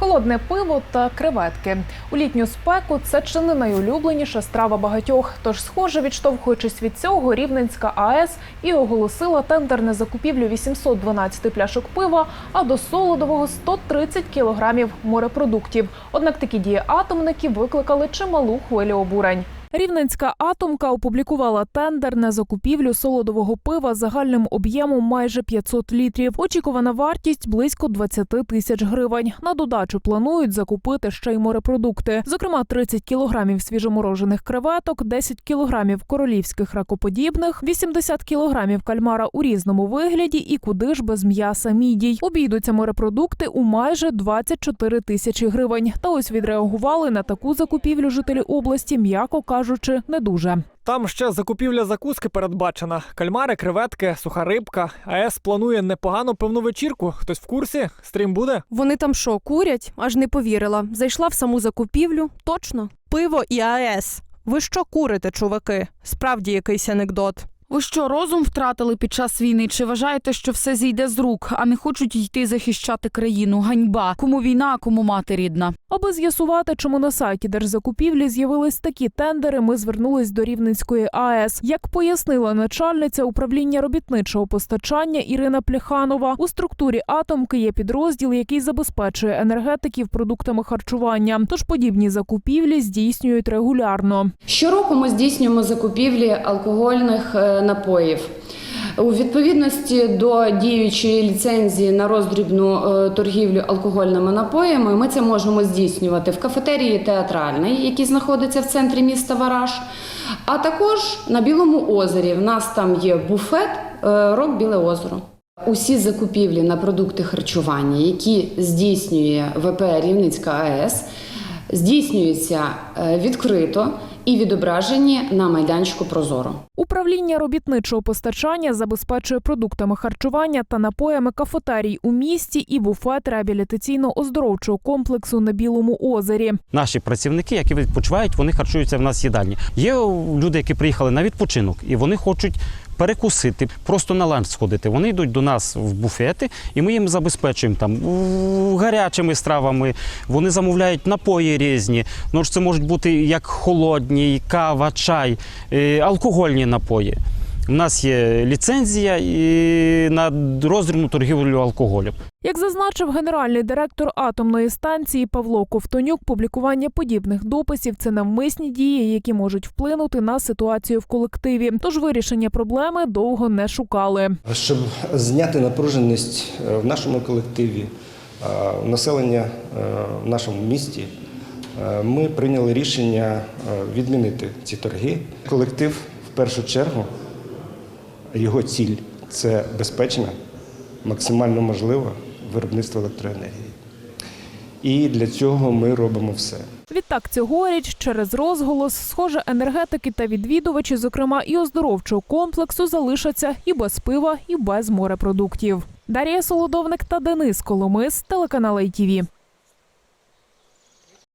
Холодне пиво та креветки у літню спеку це чи не найулюбленіша страва багатьох. Тож, схоже, відштовхуючись від цього, Рівненська АЕС і оголосила тендер на закупівлю 812 пляшок пива, а до солодового 130 кілограмів морепродуктів. Однак такі дії атомників викликали чималу хвилю обурень. Рівненська атомка опублікувала тендер на закупівлю солодового пива загальним об'ємом майже 500 літрів. Очікувана вартість близько 20 тисяч гривень. На додачу планують закупити ще й морепродукти, зокрема 30 кілограмів свіжоморожених креветок, 10 кілограмів королівських ракоподібних, 80 кілограмів кальмара у різному вигляді і куди ж без м'яса мідій. Обійдуться морепродукти у майже 24 тисячі гривень. Та ось відреагували на таку закупівлю жителі області, м'яко кажучи, не дуже. Там ще закупівля закуски передбачена: кальмари, креветки, суха рибка. АЕС планує непогану певну вечірку. Хтось в курсі? Стрім буде? Вони там що, курять? Аж не повірила. Зайшла в саму закупівлю. Точно. Пиво і АЕС. Ви що курите, чуваки? Справді якийсь анекдот. Ви що, розум втратили під час війни? Чи вважаєте, що все зійде з рук, а не хочуть йти захищати країну? Ганьба. Кому війна, а кому мати рідна? Аби з'ясувати, чому на сайті держзакупівлі з'явились такі тендери, ми звернулись до Рівненської АЕС. Як пояснила начальниця управління робітничого постачання Ірина Пляханова, у структурі атомки є підрозділ, який забезпечує енергетиків продуктами харчування. Тож подібні закупівлі здійснюють регулярно. Щороку ми здійснюємо закупівлі алкогольних е, напоїв. У відповідності до діючої ліцензії на роздрібну е, торгівлю алкогольними напоями, ми це можемо здійснювати в кафетерії театральний, який знаходиться в центрі міста Вараж, а також на Білому озері. В нас там є буфет е, Рок Біле озеро. Усі закупівлі на продукти харчування, які здійснює ВП Рівненська АЕС, здійснюються е, відкрито і відображені на майданчику Прозоро. Управління робітничого постачання забезпечує продуктами харчування та напоями кафетерій у місті і буфет реабілітаційно-оздоровчого комплексу на Білому озері. Наші працівники, які відпочивають, вони харчуються в нас в їдальні. Є люди, які приїхали на відпочинок, і вони хочуть перекусити, просто на ланч сходити. Вони йдуть до нас в буфети, і ми їм забезпечуємо там гарячими стравами. Вони замовляють напої різні. Ну ж це можуть бути як холодні, кава, чай, е, алкогольні напої. У нас є ліцензія і на роздрібну торгівлю алкоголем. Як зазначив генеральний директор атомної станції Павло Ковтонюк, публікування подібних дописів це навмисні дії, які можуть вплинути на ситуацію в колективі. Тож вирішення проблеми довго не шукали. Щоб зняти напруженість е, в нашому колективі, е, населення е, в нашому місті, ми прийняли рішення відмінити ці торги. Колектив в першу чергу, його ціль це безпечне, максимально можливе виробництво електроенергії. І для цього ми робимо все. Відтак цьогоріч через розголос, схоже, енергетики та відвідувачі, зокрема і оздоровчого комплексу, залишаться і без пива, і без морепродуктів. Дар'я Солодовник та Денис Коломис, телеканал ITV.